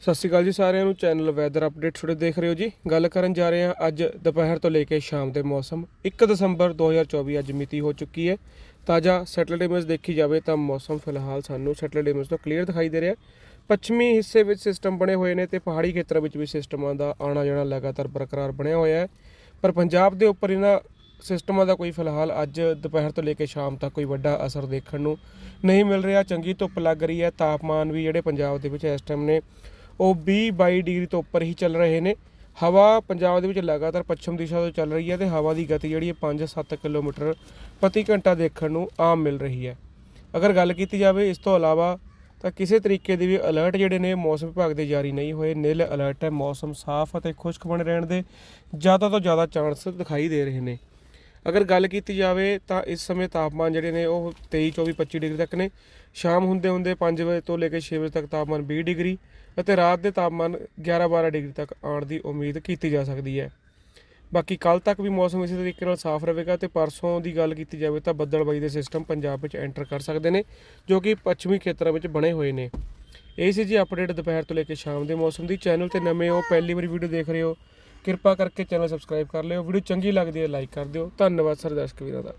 ਸਤਿ ਸ਼੍ਰੀ ਅਕਾਲ ਜੀ ਸਾਰਿਆਂ ਨੂੰ। ਚੈਨਲ ਵੈਦਰ ਅਪਡੇਟ ਤੁਹਾਡੇ ਦੇਖ ਰਹੇ ਹੋ ਜੀ। ਗੱਲ ਕਰਨ ਜਾ ਰਹੇ ਹਾਂ ਅੱਜ ਦੁਪਹਿਰ ਤੋਂ ਲੈ ਕੇ ਸ਼ਾਮ ਦੇ ਮੌਸਮ। 1 ਦਸੰਬਰ 2024 ਅੱਜ ਮਿਤੀ ਹੋ ਚੁੱਕੀ ਹੈ। ਤਾਜ਼ਾ ਸੈਟਲਡ ਇਮੇਜ ਦੇਖੀ ਜਾਵੇ ਤਾਂ ਮੌਸਮ ਫਿਲਹਾਲ ਸਾਨੂੰ ਸੈਟਲਡ ਇਮੇਜ ਤੋਂ ਕਲੀਅਰ ਦਿਖਾਈ ਦੇ ਰਿਹਾ ਪੱਛਮੀ ਹਿੱਸੇ ਵਿੱਚ ਸਿਸਟਮ ਬਣੇ ਹੋਏ ਨੇ ਤੇ ਪਹਾੜੀ ਖੇਤਰਾਂ ਵਿੱਚ ਵੀ ਸਿਸਟਮਾਂ ਦਾ ਆਣਾ ਜਾਣਾ ਲਗਾਤਾਰ ਬਰਕਰਾਰ ਬਣਿਆ ਹੋਇਆ ਹੈ। ਪਰ ਪੰਜਾਬ ਦੇ ਉੱਪਰ ਇਹਨਾਂ ਸਿਸਟਮਾਂ ਦਾ ਕੋਈ ਫਿਲਹਾਲ ਅੱਜ ਦੁਪਹਿਰ ਤੋਂ ਲੈ ਕੇ ਸ਼ਾਮ ਤੱਕ ਕੋਈ ਵੱਡਾ ਅਸਰ ਦੇਖਣ ਨੂੰ ਨਹੀਂ ਮਿਲ ਰਿਹਾ। ਚੰਗੀ ਧੁੱਪ ਲੱਗ ਰਹੀ ਹੈ। ਤਾਪਮਾਨ ਵੀ ਜਿਹੜੇ ਪੰਜਾਬ ਦੇ ਵਿੱਚ ਇਸ ਟਾਈਮ ਨੇ ਉਹ 20 22 ਡਿਗਰੀ ਤੋਂ ਉੱਪਰ ਹੀ ਚੱਲ ਰਹੇ ਨੇ। ਹਵਾ ਪੰਜਾਬ ਦੇ ਵਿੱਚ ਲਗਾਤਾਰ ਪੱਛਮ ਦਿਸ਼ਾ ਤੋਂ ਚੱਲ ਰਹੀ ਹੈ ਤੇ ਹਵਾ ਦੀ ਗਤੀ ਜਿਹੜੀ ਹੈ 5-7 ਕਿਲੋਮੀਟਰ ਪ੍ਰਤੀ ਘੰਟਾ ਦੇਖਣ ਨੂੰ ਆਮ ਮਿਲ ਰਹੀ ਹੈ। ਅਗਰ ਗੱਲ ਕੀਤੀ ਜਾਵੇ ਇਸ ਤੋਂ ਇਲਾਵਾ ਤਾਂ ਕਿਸੇ ਤਰੀਕੇ ਦੇ ਵੀ ਅਲਰਟ ਜਿਹੜੇ ਨੇ ਮੌਸਮ ਵਿਭਾਗ ਦੇ ਜਾਰੀ ਨਹੀਂ ਹੋਏ। ਨਿਲ ਅਲਰਟ ਹੈ ਮੌਸਮ ਸਾਫ਼ ਅਤੇ ਖੁਸ਼ਕ ਬਣੇ ਰਹਿਣ ਦੇ। ਜ਼ਿਆਦਾ ਤੋਂ ਜ਼ਿਆਦਾ ਚਾਂਸ ਦਿਖਾਈ ਦੇ ਰਹੇ ਨੇ। ਅਗਰ ਗੱਲ ਕੀਤੀ ਜਾਵੇ ਤਾਂ ਇਸ ਸਮੇਂ ਤਾਪਮਾਨ ਜਿਹੜੇ ਨੇ ਉਹ 23 24 25 ਡਿਗਰੀ ਤੱਕ ਨੇ। ਸ਼ਾਮ ਹੁੰਦੇ ਹੁੰਦੇ 5 ਵਜੇ ਤੋਂ ਲੈ ਕੇ 6 ਵਜੇ ਤੱਕ ਤਾਪਮਾਨ 20 ਡਿਗਰੀ ਅਤੇ ਰਾਤ ਦੇ ਤਾਪਮਾਨ 11 12 ਡਿਗਰੀ ਤੱਕ ਆਉਣ ਦੀ ਉਮੀਦ ਕੀਤੀ ਜਾ ਸਕਦੀ ਹੈ। ਬਾਕੀ ਕੱਲ ਤੱਕ ਵੀ ਮੌਸਮ ਇਸੇ ਤਰੀਕੇ ਨਾਲ ਸਾਫ਼ ਰਹੇਗਾ ਤੇ ਪਰਸੋਂ ਦੀ ਗੱਲ ਕੀਤੀ ਜਾਵੇ ਤਾਂ ਬੱਦਲਬਾਈ ਦੇ ਸਿਸਟਮ ਪੰਜਾਬ ਵਿੱਚ ਐਂਟਰ ਕਰ ਸਕਦੇ ਨੇ, ਜੋ ਕਿ ਪੱਛਮੀ ਖੇਤਰਾਂ ਵਿੱਚ ਬਣੇ ਹੋਏ ਨੇ। ਇਹ ਸੀ ਜੀ ਅਪਡੇਟ ਦੁਪਹਿਰ ਤੋਂ ਲੈ ਕੇ ਸ਼ਾਮ ਦੇ ਮੌਸਮ ਦੀ। ਚੈਨਲ ਤੇ ਨਵੇਂ ਹੋ, ਪਹਿਲੀ ਵਾਰੀ ਵੀਡੀਓ ਦੇਖ ਰਹੇ ਹੋ ਕਿਰਪਾ ਕਰਕੇ ਚੈਨਲ ਸਬਸਕ੍ਰਾਈਬ ਕਰ ਲਿਓ। ਵੀਡੀਓ ਚੰਗੀ ਲੱਗਦੀ ਹੈ, ਲਾਈਕ ਕਰ ਦਿਓ। ਧੰਨਵਾਦ, ਸਰ ਦਰਸ਼ਕ ਵੀਰਾਂ ਦਾ।